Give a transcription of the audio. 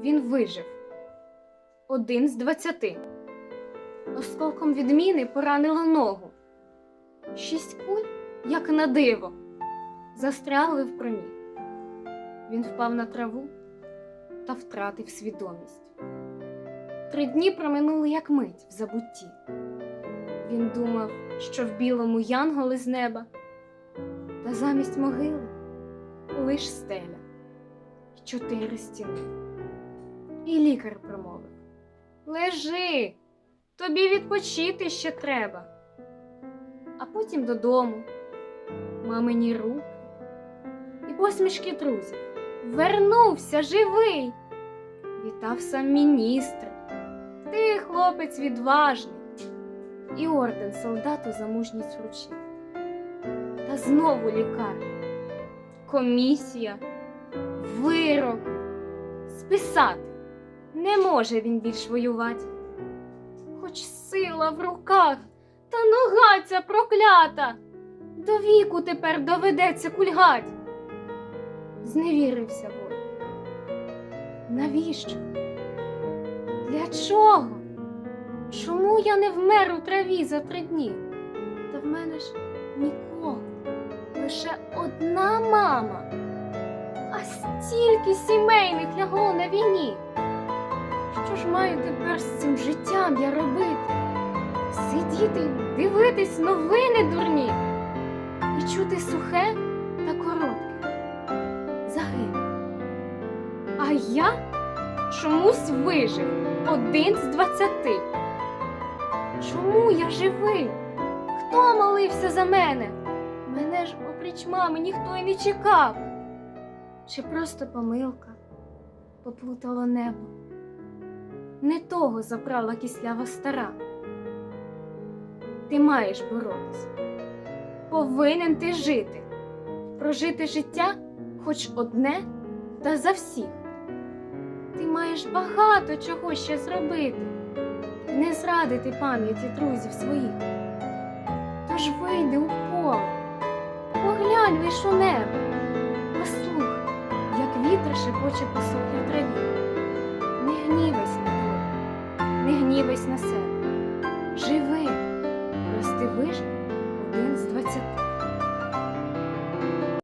він вижив. Один з двадцяти. Осколком відміни поранило ногу. Шість куль, як на диво, застрягли в броні. Він впав на траву та втратив свідомість. Три дні проминули як мить в забутті. Він думав, що в білому янголи з неба, та замість могили лиш стеля й чотири стіни. І лікар промовив: Лежи, тобі відпочити ще треба. А потім додому, мамині руки і посмішки друзів. Вернувся живий. Вітав сам міністр. Ти хлопець відважний. І орден солдату за мужність вручив. Та знову лікарня, комісія, вирок. Списати не може він більш воювати. Хоч сила в руках, та нога ця проклята. До віку тепер доведеться кульгать. Зневірився воїн. Навіщо? Для чого? Чому я не вмер у траві за три дні? Та в мене ж нікого, лише одна мама, а стільки сімейних лягло життям я робити? Сидіти, дивитись новини дурні і чути сухе та коротке. Загинув. А я чомусь вижив один з двадцяти. Чому я живий? Хто молився за мене? Мене ж опріч мами ніхто й не чекав. Чи просто помилка поплутало небо? Не того забрала кислява стара. Ти маєш боротись. Повинен ти жити, прожити життя хоч одне та за всіх. Ти маєш багато чого ще зробити, не зрадити пам'яті друзів своїх. Тож вийди у поле, поглянь лиш у небо, послухай, як вітер шепоче по сухій траві. гнівись на себе. Живи, прости вижив.